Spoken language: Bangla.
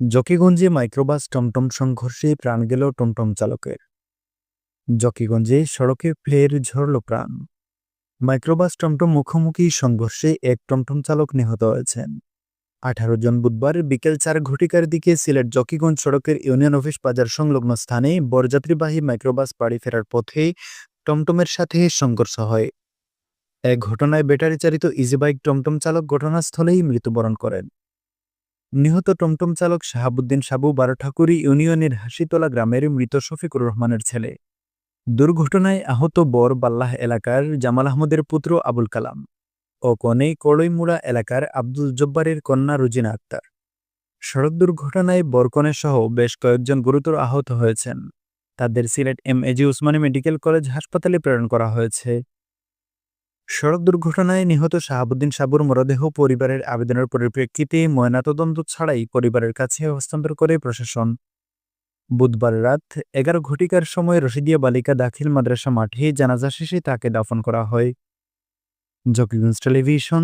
জকিগঞ্জে মাইক্রোবাস টমটম সংঘর্ষে প্রাণ গেল টমটম চালকের। জকিগঞ্জে সড়কে ফের ঝরল প্রাণ। মাইক্রোবাস টমটম মুখোমুখি সংঘর্ষে এক টমটম চালক নিহত হয়েছেন। আঠারো জন বুধবার বিকেল চার ঘটিকার দিকে সিলেট জকিগঞ্জ সড়কের ইউনিয়ন অফিস বাজার সংলগ্ন স্থানে বরযাত্রীবাহী মাইক্রোবাস বাড়ি ফেরার পথে টমটমের সাথে সংঘর্ষ হয়। এক ঘটনায় ব্যাটারি চালিত ইজিবাইক টমটম চালক ঘটনাস্থলেই মৃত্যুবরণ করেন। নিহত টমটম চালক শাহাবুদ্দিন সাবু বারোঠাকুরি ইউনিয়নের হাসিতলা গ্রামের মৃত শফিকুর রহমানের ছেলে। দুর্ঘটনায় আহত বর বাল্লাহ এলাকার জামাল আহমদের পুত্র আবুল কালাম ও কনে কড়ইমুড়া এলাকার আব্দুল জব্বারের কন্যা রুজিনা আক্তার। সড়ক দুর্ঘটনায় বরকনে সহ বেশ কয়েকজন গুরুতর আহত হয়েছেন। তাদের Sylhet M A G Osmani medical college হাসপাতালে প্রেরণ করা হয়েছে। সড়ক দুর্ঘটনায় নিহত শাহাবুদ্দিন সাবুর মরদেহ পরিবারের আবেদনের পরিপ্রেক্ষিতে ময়নাতদন্ত ছাড়াই পরিবারের কাছে হস্তান্তর করে প্রশাসন। বুধবার রাত এগারো ঘটিকার সময় রশিদিয়া বালিকা দাখিল মাদ্রাসা মাঠে জানাজা শেষে তাকে দাফন করা হয়। জকিগঞ্জ টেলিভিশন